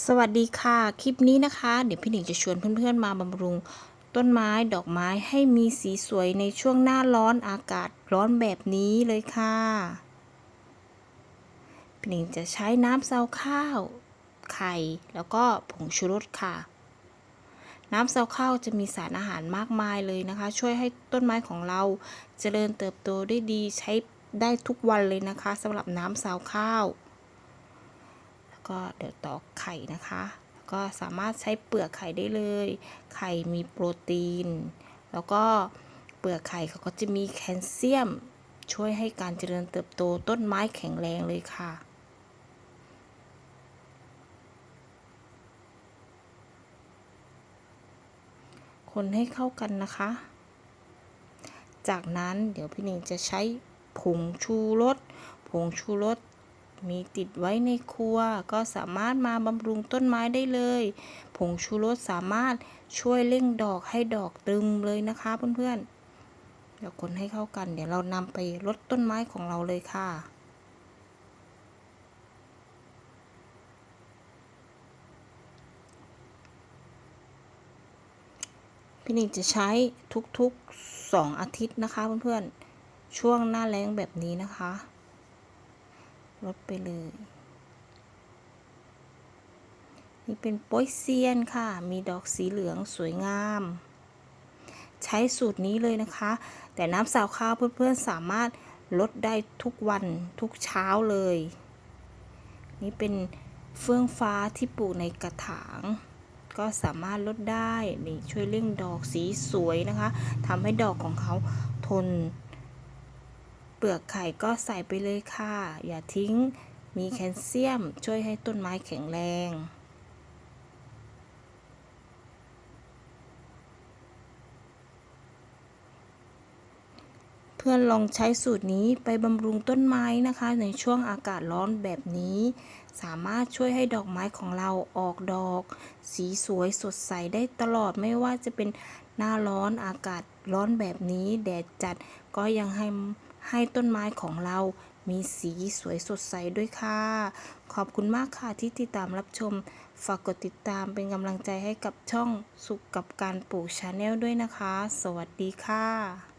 สวัสดีค่ะ คลิปนี้นะคะ เดี๋ยวพี่หนิงจะชวนเพื่อนๆมาบำรุง ต้นไม้ดอกไม้ให้มีสีสวยในช่วงหน้าร้อนอากาศร้อนแบบนี้เลยค่ะ พี่หนิงจะใช้น้ำซาวข้าว ไข่ แล้วก็ผงชูรสค่ะ น้ำซาวข้าวจะมีสารอาหารมากมายเลยนะคะ ช่วยให้ต้นไม้ของเราเจริญเติบโตได้ดีใช้ได้ทุกวันเลยนะคะสำหรับน้ำซาวข้าวแล้ว ก็เดี๋ยวตอกไข่นะคะ ก็สามารถใช้เปลือกไข่ได้เลย ไข่มีโปรตีน แล้วก็เปลือกไข่เขาก็จะมีแคลเซียม ช่วยให้การเจริญเติบโตต้นไม้แข็งแรงเลยค่ะคนให้เข้ากันนะคะ จากนั้นเดี๋ยวพี่หนิงจะใช้ผงชูรส ผงชูรส มีติดไว้ในครัว ก็สามารถมาบำรุงต้นไม้ได้เลย ผงชูรสสามารถช่วยเร่งดอกให้ดอกตึมเลยนะคะเพื่อนๆ เดี๋ยวคนให้เข้ากัน เดี๋ยวเรานำไปรดต้นไม้ของเราเลยค่ะพี่นิงจะใช้ทุกๆ 2 อาทิตย์นะคะเพื่อนๆ ช่วงหน้าแล้งแบบนี้นะคะ ลดไปเลย นี่เป็นโป้ยเซียนค่ะ มีดอกสีเหลืองสวยงาม ใช้สูตรนี้เลยนะคะ แต่น้ำสาวข้าวเพื่อนๆสามารถลดได้ทุกวันทุกเช้าเลย นี่เป็นเฟื่องฟ้าที่ปลูกในกระถางก็สามารถลดได้นี่ช่วยเร่งดอกสีสวยนะคะทำให้ดอกของเขาทน ปลือกไข่ก็ใส่ไปเลยค่ะ อย่าทิ้ง มีแคลเซียมช่วยให้ต้นไม้แข็งแรงเพื่อนลองใช้สูตรนี้ไปบำรุงต้นไม้นะคะ ในช่วงอากาศร้อนแบบนี้ สามารถช่วยให้ดอกไม้ของเราออกดอก สีสวยสดใสได้ตลอดไม่ว่าจะเป็นหน้าร้อนอากาศร้อนแบบนี้ แดดจัดก็ยังให้ ให้ต้นไม้ของเรามีสีสวยสดใสด้วยค่ะ ขอบคุณมากค่ะที่ติดตามรับชม ฝากกดติดตามเป็นกำลังใจให้กับช่องสุขกับการปลูกชาแนลด้วยนะคะ สวัสดีค่ะ